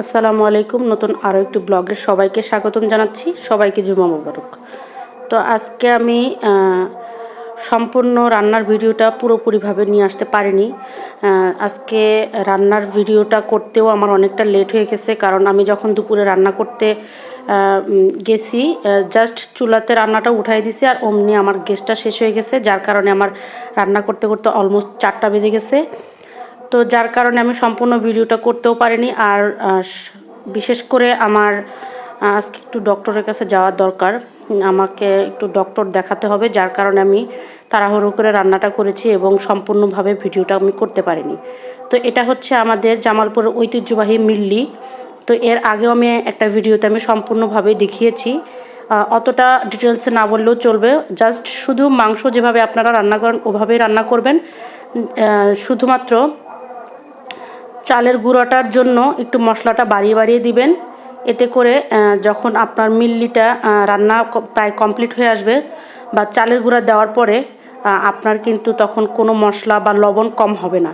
আসসালামু আলাইকুম। নতুন আরও একটি ব্লগে সবাইকে স্বাগতম জানাচ্ছি। সবাইকে জুমা মোবারক। তো আজকে আমি সম্পূর্ণ রান্নার ভিডিওটা পুরোপুরিভাবে নিয়ে আসতে পারিনি। আজকে রান্নার ভিডিওটা করতেও আমার অনেকটা লেট হয়ে গেছে, কারণ আমি যখন দুপুরে রান্না করতে গেছি জাস্ট চুলাতে রান্নাটা উঠাই দিছি আর অমনি আমার গ্যাসটা শেষ হয়ে গেছে, যার কারণে আমার রান্না করতে করতে অলমোস্ট চারটা বেজে গেছে। তো যার কারণে আমি সম্পূর্ণ ভিডিওটা করতেও পারিনি আর বিশেষ করে আমার আজকে একটু ডক্টরের কাছে যাওয়ার দরকার। আমাকে একটু ডক্টর দেখাতে হবে, যার কারণে আমি তাড়াহুড়ো করে রান্নাটা করেছি এবং সম্পূর্ণভাবে ভিডিওটা আমি করতে পারিনি। তো এটা হচ্ছে আমাদের জামালপুরের ঐতিহ্যবাহী মিল্লি। তো এর আগেও আমি একটা ভিডিওতে আমি সম্পূর্ণভাবে দেখিয়েছি। অতটা ডিটেলসে না বললেও চলবে। জাস্ট শুধু মাংস যেভাবে আপনারা রান্না করেন, ওভাবেই রান্না করবেন। শুধুমাত্র চালের গুঁড়োটার জন্য একটু মশলাটা বাড়িয়ে বাড়িয়ে দিবেন। এতে করে যখন আপনার মিল্লিটা রান্না প্রায় কমপ্লিট হয়ে আসবে বা চালের গুঁড়া দেওয়ার পরে আপনার কিন্তু তখন কোনো মশলা বা লবণ কম হবে না।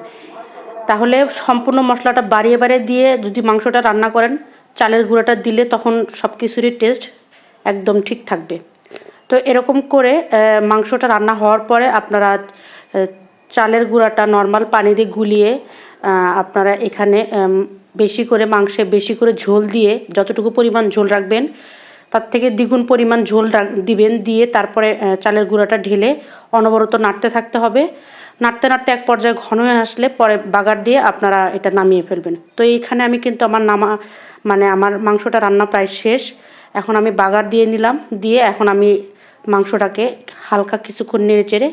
তাহলে সম্পূর্ণ মশলাটা বাড়িয়ে বাড়িয়ে দিয়ে যদি মাংসটা রান্না করেন, চালের গুঁড়োটা দিলে তখন সব কিছুরই টেস্ট একদম ঠিক থাকবে। তো এরকম করে মাংসটা রান্না হওয়ার পরে আপনারা চালের গুঁড়াটা নর্মাল পানি দিয়ে গুলিয়ে আপনারা এখানে বেশি করে মাংসে বেশি করে ঝোল দিয়ে যতটুকু পরিমাণ ঝোল রাখবেন, তার থেকে দ্বিগুণ পরিমাণ ঝোল দিবেন, দিয়ে তারপরে চালের গুঁড়াটা ঢেলে অনবরত নাড়তে থাকতে হবে। নাড়তে নাড়তে এক পর্যায়ে ঘন হয়ে আসলে পরে বাগার দিয়ে আপনারা এটা নামিয়ে ফেলবেন। তো এইখানে আমি কিন্তু আমার নামা মানে আমার মাংসটা রান্না প্রায় শেষ। এখন আমি বাগার দিয়ে নিলাম, দিয়ে এখন আমি মাংসটাকে হালকা কিছুক্ষণ নেড়ে চেড়ে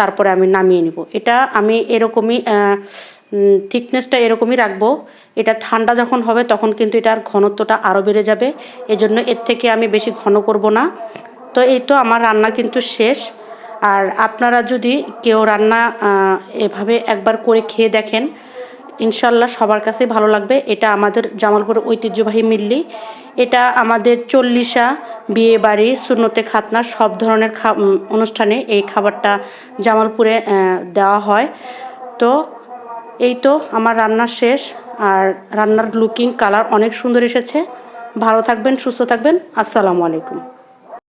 তারপরে আমি নামিয়ে নিব। এটা আমি এরকমই থিকনেসটা এরকমই রাখব। এটা ঠান্ডা যখন হবে তখন কিন্তু এটার ঘনত্বটা আরও বেড়ে যাবে। এজন্য এর থেকে আমি বেশি ঘন করব না। তো এই তো আমার রান্না কিন্তু শেষ। আর আপনারা যদি কেউ রান্না এভাবে একবার করে খেয়ে দেখেন ইনশাল্লাহ সবার কাছেই ভালো লাগবে। এটা আমাদের জামালপুরের ঐতিহ্যবাহী মিল্লি। এটা আমাদের চল্লিশা বিয়ে বাড়ি শূন্যতে খাতনা, সব ধরনের অনুষ্ঠানে এই খাবারটা জামালপুরে দেওয়া হয়। তো এই তো আমার রান্না শেষ। আর রান্নার লুকিং কালার অনেক সুন্দর এসেছে। ভালো থাকবেন, সুস্থ থাকবেন। আসসালামু আলাইকুম।